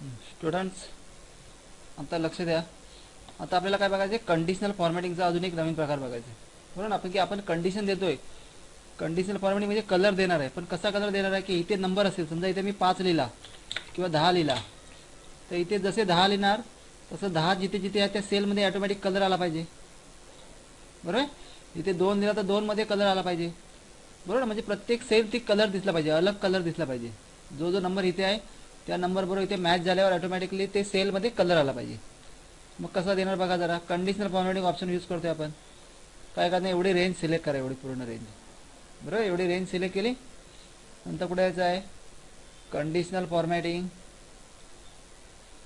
Students आता लक्ष द्या. आता आपल्याला काय बघायचं आहे कंडिशनल फॉर्मॅटिंगचा अजून एक नवीन प्रकार बघायचा आहे बरोबर ना आपण की आपण कंडिशन देतोय. कंडिशनल फॉर्मॅटिंग म्हणजे कलर देणार आहे. पण कसा कलर देणार आहे? की इथे नंबर असेल. समजा इथे मी पाच लिहिला किंवा दहा लिहिला. तर इथे जसे दहा लिहिणार तसं दहा जिथे जिथे आहे त्या सेलमध्ये ऑटोमॅटिक कलर आला पाहिजे. बरोबर? आहे? इथे दोन लिहिला तर दोनमध्ये कलर आला पाहिजे. बरोबर? ना? म्हणजे प्रत्येक सेल ती कलर दिसला पाहिजे. अलग कलर दिसला पाहिजे. जो जो नंबर इथे आहे त्या नंबरबरोबर इथे मॅच झाल्यावर ऑटोमॅटिकली ते सेलमध्ये कलर आला पाहिजे. मग कसा देणार बघा जरा. कंडिशनल फॉर्मॅटिंग ऑप्शन यूज करतोय आपण. काय करणार? एवढी रेंज सिलेक्ट करा एवढी पूर्ण रेंज बरोबर? एवढी रेंज सिलेक्ट केली. नंतर कुठे यायचं आहे? कंडिशनल फॉर्मॅटिंग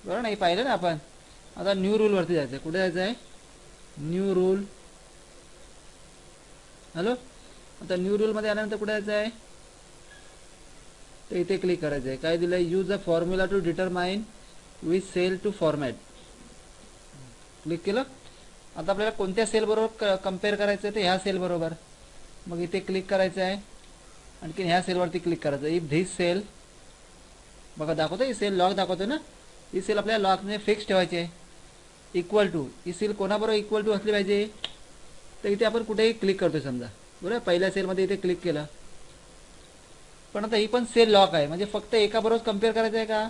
बरोबर नाही पाहिलं ना आपण. आता न्यू रूलवरती जायचं आहे कुठे जायचं आहे? न्यू रूल हॅलो आता न्यू रूलमध्ये आल्यानंतर कुठे जायचं आहे? इथे क्लिक करायचं आहे. काय दिलं use a formula to determine with cell to format click केलं? आता आपल्याला कोणत्या सेल बरोबर कंपेअर करायचं आहे ते ह्या सेल बरोबर. मग इथे क्लिक करायचं आहे. आणखी ह्या सेलवरती क्लिक करायचं इफ धिस सेल बघा दाखवतो ही सेल लॉक दाखवतो ना? ही सेल आपल्याला लॉकने फिक्स ठेवायची आहे. इक्वल टू ही सेल कोणाबरोबर इक्वल टू असली पाहिजे? तर इथे आपण कुठेही क्लिक करतोय समजा. बरोबर? पहिल्या सेलमध्ये इथे क्लिक केलं. पण आता ही पण सेल लॉक आहे. म्हणजे फक्त एकाबरोबर कंपेअर करायचं आहे का?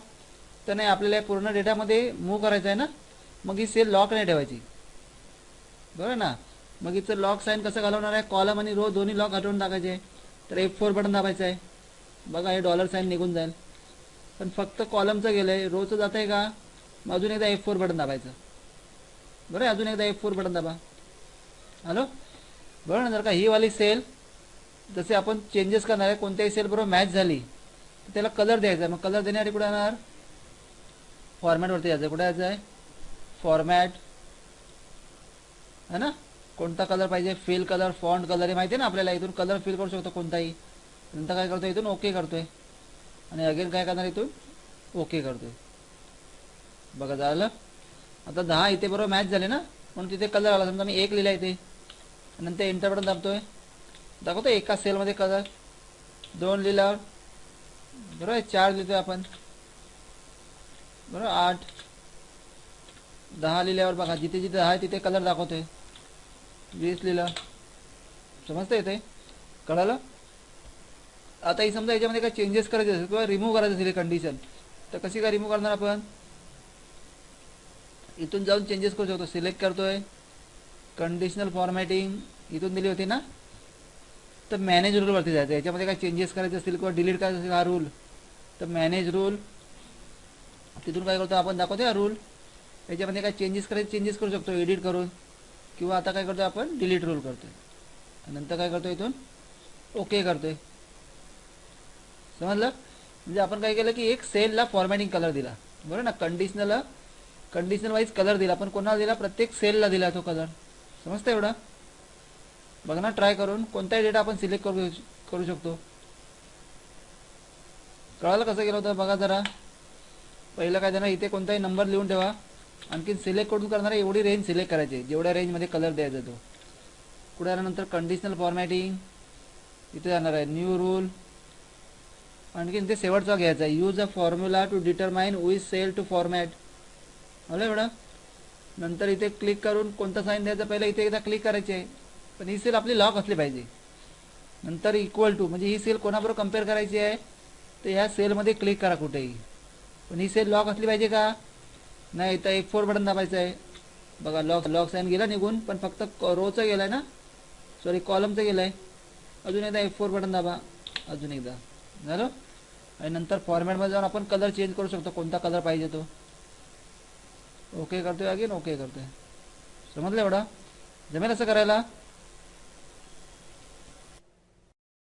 तर नाही आपल्याला पूर्ण डेटामध्ये मूव्ह करायचं आहे ना? मग ही सेल लॉक नाही ठेवायची. बरोबर ना? मग इथं लॉक साईन कसं घालवणार आहे? कॉलम आणि रो दोन्ही लॉक हटवून टाकायचे. आहे तर एफ फोर बटन दाबायचं आहे. बघा हे डॉलर साईन निघून जाईल. पण फक्त कॉलमचं गेलं आहे रोचं जात आहे का? मग अजून एकदा एफ फोर बटन दाबायचं. बरं आहे? अजून एकदा एफ फोर बटन दाबा. हॅलो बरं ना? जर का ही वाली सेल जसे आपण चेंजेस करणार आहे कोणत्याही सेल बरोबर मॅच झाली तर त्याला कलर द्यायचा आहे. मग कलर देण्यासाठी कुठे येणार फॉर्मॅटवरती यायचं कुठे यायचं आहे? फॉर्मॅट है ना? कोणता कलर पाहिजे? फिल कलर फॉन्ट कलर हे माहिती आहे ना आपल्याला? इथून कलर फिल करू शकतो कोणताही. नंतर काय करतोय? इथून ओके करतोय. आणि अगेन काय करणार? इथून ओके करतोय. बघा झालं? आता दहा इथे बरोबर मॅच झाले ना? म्हणून तिथे कलर आला. समजा मी एक लिहिला इथे. नंतर एंटर दाबतोय. दाखवतो एका सेलमध्ये कलर. दोन लिहिल्यावर बरोबर आहे? चार लिहितोय आपण. बरोबर? आठ. दहा लिहिल्यावर बघा जिथे जिथे दहा आहे तिथे कलर दाखवतोय. वीस लिहिलं समजतं येते कळालं? आता ही समजा याच्यामध्ये काय चेंजेस करायचे असेल किंवा रिमूव्ह करायचं असेल कंडिशन तर कशी काय रिमूव्ह करणार आपण? इथून जाऊन चेंजेस करू शकतो. सिलेक्ट करतोय. कंडिशनल फॉर्मॅटिंग इथून दिली होती ना? तर मॅनेज रूलवरती जायचं. याच्यामध्ये काय चेंजेस करायचे असतील किंवा डिलीट करायचं असेल हा रूल तर मॅनेज रूल तिथून काय करतो आपण? दाखवतो हा रूल याच्यामध्ये काय चेंजेस करायचे चेंजेस करू शकतो. एडिट करून. किंवा आता काय करतो आपण? डिलीट रूल करतोय. नंतर काय करतो इथून? ओके करतोय. समजलं? म्हणजे आपण काय केलं की एक सेलला फॉर्मॅटिंग कलर दिला. बरोबर ना? कंडिशनल कंडिशनल वाईज कलर दिला. पण कोणाला दिला? प्रत्येक सेलला दिला तो कलर समजतं एवढं? बघ ना ट्राय करून कोणताही डेटा आपण सिलेक्ट करू करू शकतो. कळालं कसं केलं होतं? बघा जरा. पहिलं काय देणार इथे कोणताही नंबर लिहून ठेवा. आणखीन सिलेक्ट करून करणार एवढी रेंज सिलेक्ट करायची जेवढ्या रेंजमध्ये कलर द्यायचा तो. पुढे आल्यानंतर कंडिशनल फॉर्मॅटिंग इथे जाणार आहे. न्यू रूल आणखीन ते शेवटचा घ्यायचा आहे. Use a formula to determine with cell to format आलं एवढं? नंतर इथे क्लिक करून कोणता साईन द्यायचा? पहिलं इथे एकदा क्लिक करायचे. आहे पण ही सेल आपली लॉक असली पाहिजे. नंतर इक्वल टू म्हणजे ही सेल कोणाबरोबर कंपेअर करायची आहे? तर ह्या सेलमध्ये क्लिक करा कुठेही. पण ही सेल लॉक असली पाहिजे का? नाही तर एक फोर बटन दाबायचं आहे. बघा लॉक लॉक साईन गेला निघून पण फक्त रोचं गेलं आहे ना? सॉरी कॉलमचं गेलं आहे अजून एकदा एफ फोर बटन दाबा. अजून एकदा. झालं? आणि नंतर फॉर्मॅटमध्ये जाऊन आपण कलर चेंज करू शकतो. कोणता कलर पाहिजे तो. ओके करतोय अगेन ओके करतोय. समजलं एवढा? जमेल असं करायला?